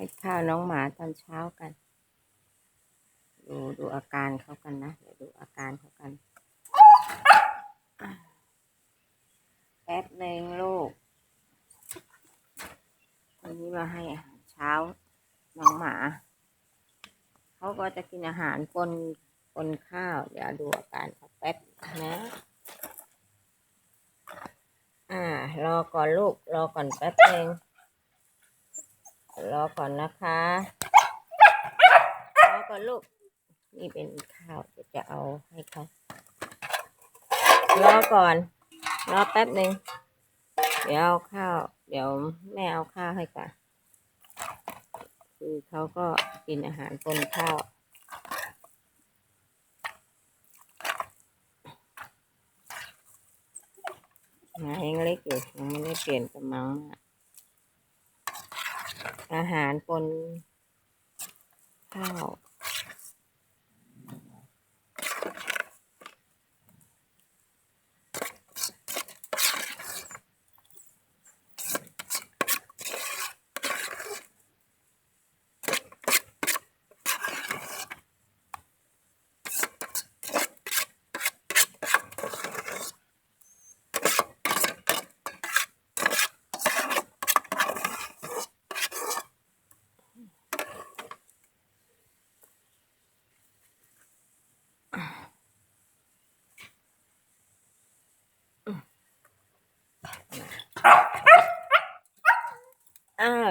ให้ข้าวน้องหมาตอนเช้ากัน ดูดูอาการเขากันนะเดี๋ยวดูอาการเขากัน แป๊บหนึ่งลูกวันนี้มาให้อาหารเช้าน้องหมา เขาก็จะกินอาหารปนปนข้าว เดี๋ยวดูอาการเขาแป๊บนะอ่ารอก่อนลูก รอก่อนแป๊บหนึ่ง รอก่อนนะคะรอก่อนลูก นี่เป็นข้าวเดี๋ยวจะเอาให้เขารอก่อน รอแป๊บหนึ่งเดี๋ยวเอาข้าว เดี๋ยวแม่เอาข้าวให้ก่อนคือเขาก็กินอาหารปนข้าวหมายังเล็กอยู่ยังไม่ได้เปลี่ยนกำมังมาก อาหารปนข้าว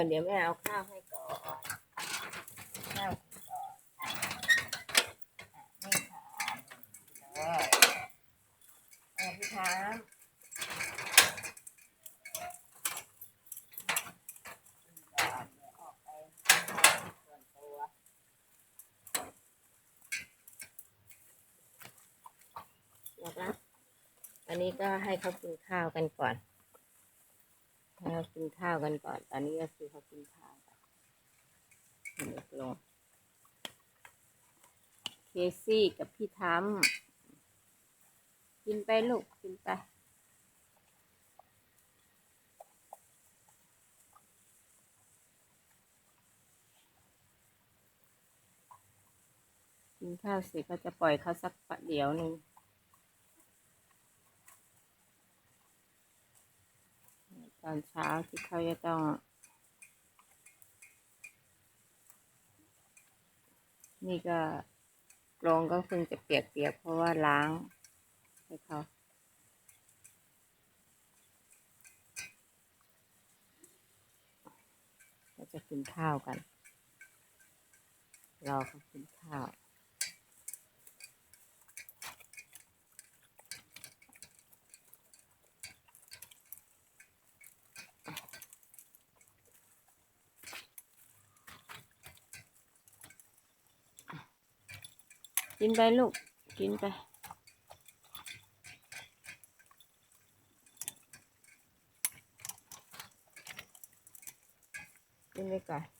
เดี๋ยวแม่เอาข้าวให้ก่อนข้าวก่อนอะอะนี่ค่ะเลยอ่พี่ช้างก่อนเดี๋ยวออกไปส่วนตันะคะอันนี้ก็ให้เขากินข้าวกันก่อน ให้เขากินข้าวกันก่อน ตอนนี้ก็คือเขากินข้าวกันเด็กลง เคซี่กับพี่ทำกินไปลูก กินไปกินข้าวเสร็จก็จะปล่อยเขาสักประเดี๋ยวนึ่ง ต อนเช้าที่เขาจะต้อง นี่ก็กรงก็คงจะเปียกๆเพราะว่าล้างให้เขาเราจะกินข้าวกัน รอเขากินข้าว กินไปลูก กินไป กินไปก่อน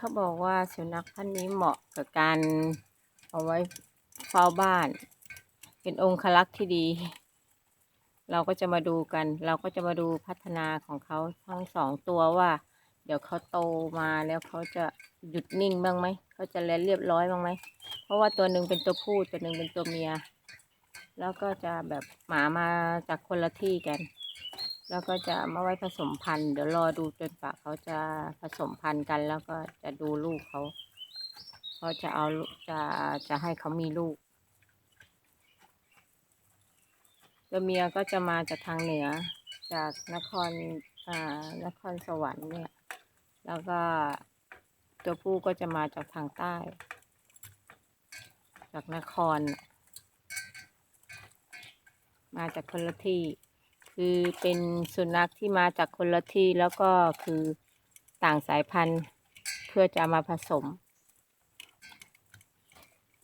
เขาบอกว่าสุนัขพันธุ์นี้เหมาะกับการเอาไว้เฝ้าบ้าน เป็นองคลักษ์ที่ดี เราก็จะมาดูกัน เราก็จะมาดูพัฒนาของเขาทั้งสองตัวว่า เดี๋ยวเขาโตมาแล้วเขาจะหยุดนิ่งบ้างไหมเขาจะแลนเรียบร้อยบ้างไหมเพราะว่าตัวหนึ่งเป็นตัวผู้ตัวหนึ่งเป็นตัวเมีย แล้วก็จะแบบหมามาจากคนละที่กัน แล้วก็จะมาไว้ผสมพันธุ์เดี๋ยวรอดูจนกว่าเขาจะผสมพันธุ์กัน แล้วก็จะดูลูกเขาเขาจะเอาจะจะให้เขามีลูกตัวเมียก็จะมาจากทางเหนือ จากนครอ่านครสวรรค์เนี่ย แล้วก็ตัวผู้ก็จะมาจากทางใต้ จากนคร มาจากคนละที่ คือเป็นสุนัขที่มาจากคนละที่แล้วก็คือต่างสายพันธุ์เพื่อจะมาผสม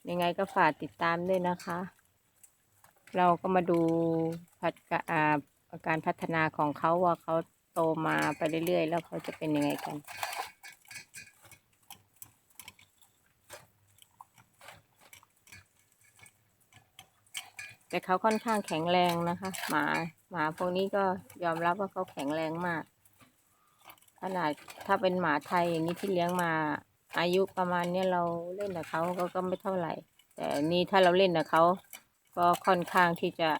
ยังไงก็ฝากติดตามด้วยนะคะ เราก็มาดูพัฒกาการพัฒนาของเขาว่าเขาโตมาไปเรื่อยๆ แล้วเขาจะเป็นยังไงกันแต่เขาค่อนข้างแข็งแรงนะคะ หมา หมาพวกนี้ก็ยอมรับว่าเขาแข็งแรงมาก ขนาดถ้าเป็นหมาไทยอย่างนี้ที่เลี้ยงมา อายุประมาณเนี้ยเราเล่นกับเขาก็ก็ไม่เท่าไหร่ แต่นี่ถ้าเราเล่นกับเขาก็ค่อนข้างที่จะ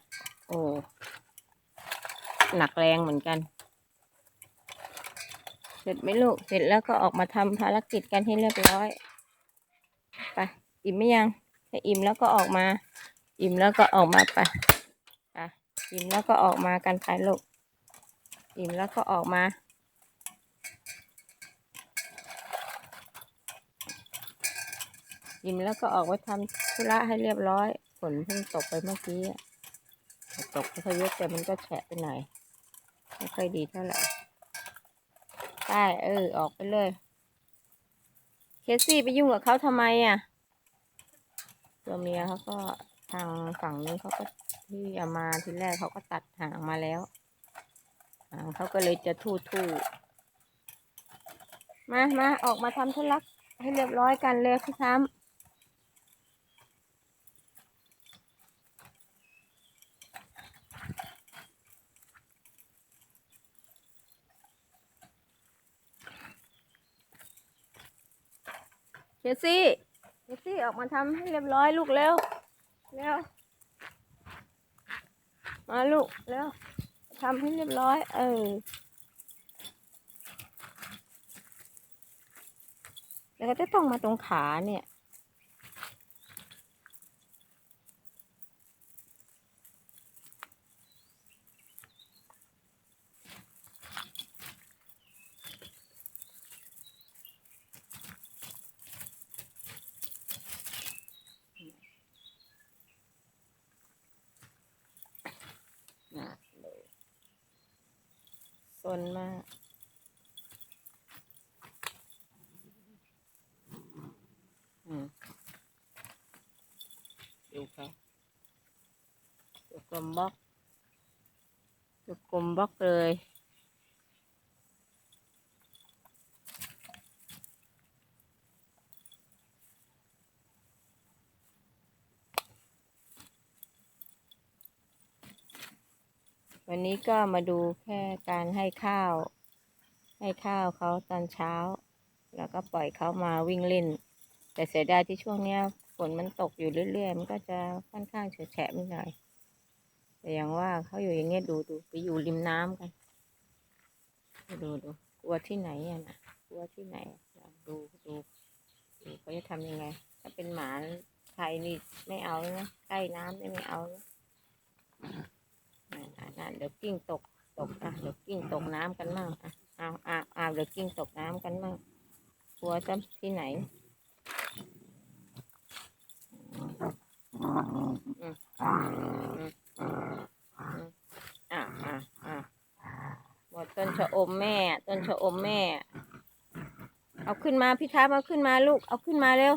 โอ้หนักแรงเหมือนกัน เสร็จไหมลูก เสร็จแล้วก็ออกมาทำภารกิจกันให้เรียบร้อย ไป อิ่มไหมยัง ถ้าอิ่มแล้วก็ออกมา อิ่มแล้วก็ออกมาไป อิ่มแล้วก็ออกมากันไปลูกอิ่มแล้วก็ออกมา อิ่มแล้วก็ออกไปทำธุระให้เรียบร้อยฝนเพิ่งตกไปเมื่อกี้ตกไม่ค่อยเยอะแต่มันก็แฉะไปหน่อยไม่ค่อยดีเท่าไหร่ได้เออ ออกไปเลย เคซี่ไปยุ่งกับเขาทำไมอะ ตัวเมียเขาก็ทางฝั่งนี้เขาก็ ที่เอามาทีแรกเขาก็ตัดหางมาแล้ว หางเขาก็เลยจะทู่ทู่มามาออกมาทำธุระให้เรียบร้อยกันเลยพี่ช้ำเคซี่เคซี่ออกมาทำให้เรียบร้อยลูกเร็ว เร็ว มาลูกแล้วทำให้เรียบร้อย เออ แล้วก็จะต้องมาตรงขาเนี่ย น่ะเลย ซนมากอืมดูเขาดูกลมบล็อกดูกลมบล็อกเลย วันนี้ก็มาดูแค่การให้ข้าว ให้ข้าวเขาตอนเช้า แล้วก็ปล่อยเขามาวิ่งเล่น แต่เสียดายที่ช่วงเนี้ยฝนมันตกอยู่เรื่อยๆ มันก็จะค่อนข้างเฉอะแฉะนิดหน่อย แต่อย่างว่าเขาอยู่อย่างเงี้ยดูดูไปอยู่ริมน้ำกัน ดูดูกลัวที่ไหนอะนะกลัวที่ไหนอะดูดูดูเขาจะทำยังไง ถ้าเป็นหมาไทยนี่ไม่เอานะใกล้น้ำนี่ไม่เอานะ อาเดี๋ยวกิ้งตกตกอะเดี๋ยวกิ้งตกน้ำกันมั่งอะเอาเอาเอาเดี๋ยวกิ้งตกน้ำกันมั่งกลัวจะที่ไหนอืมอืมอืมอืมอะอะอะหมดต้นชะอมแม่ ต้นชะอมแม่ เอาขึ้นมาพี่ครับเอาขึ้นมาลูก เอาขึ้นมาเร็ว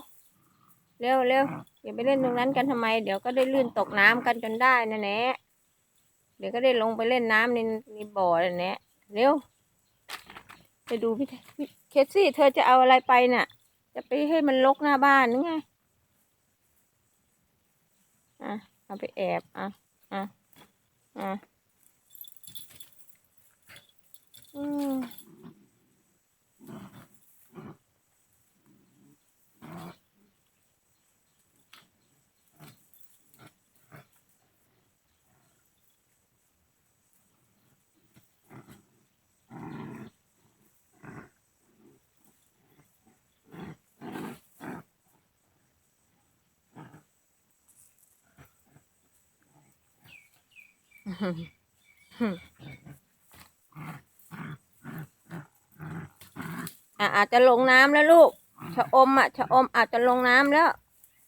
เร็วเร็วอย่าไปเล่นตรงนั้นกันทำไม เดี๋ยวก็ได้ลื่นตกน้ำกันจนได้นะแหละ ดี๋ยวก็ได้ลงไปเล่นน้ำในในบ่อแล้วเนี้ยเร็วไปดูพี่พี่เคสซี่เธอจะเอาอะไรไปน่ะ จะไปให้มันลกหน้าบ้านนึงไงอะเอาไปแอบอะอะอะอืม อาจจะลงน้ำแล้วลูก ชะอมอะ ชะอมอาจจะลงน้ำแล้ว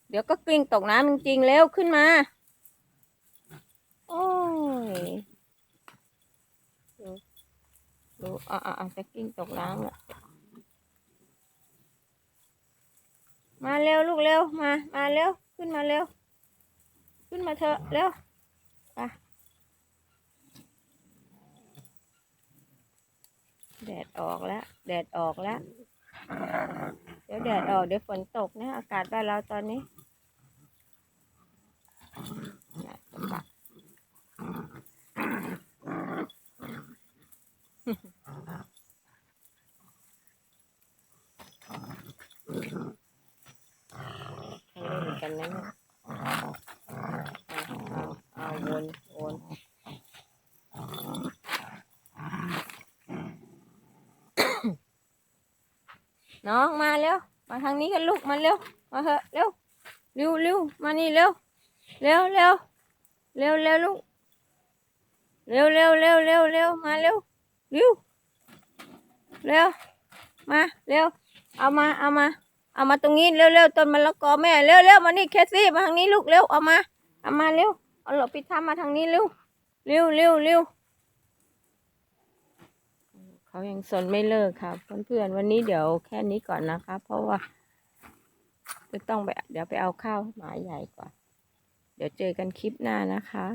เดี๋ยวก็กลิ้งตกน้ำจริงๆ เร็วขึ้นมา โอ้ยดูอะอาจจะกลิ้งตกน้ำล้มาเร็วลูกเร็ว มา มาเร็ว ขึ้นมาเร็ว ขึ้นมาเถอะเร็วไป แดดออกแล้ว แดดออกแล้ว เดี๋ยวแดดออกเดี๋ยวฝนตกนะอากาศบ้านเราตอนนี้น่าจะปักทางนี้เหมือนกันนะเนี่ยเอาเอาเอาวนวน น้องมาเร็ว มาทางนี้กันลูก มาเร็ว มาเถอะเร็วเร็วเร็วมานี่เร็ว เร็วเร็วเร็วเร็วลูก เร็วเร็วเร็วเร็วเร็วมาเร็วเร็วเร็ว มาเร็ว เอามา เอามา เอามาตรงนี้เร็วๆต้นมะละกอแม่เร็วๆมานี่แคสซี่มาทางนี้ลูกเร็ว เอามา เอามาเร็ว เอาหลบพิธามาทางนี้เร็ว เร็วเร็วเร็ว เขายังสนไม่เลิกค่ะเพื่อนๆวันนี้เดี๋ยวแค่นี้ก่อนนะคะ เพราะว่า จะต้องไปเดี๋ยวไปเอาข้าวหมาใหญ่ก่อน เดี๋ยวเจอกันคลิปหน้านะคะ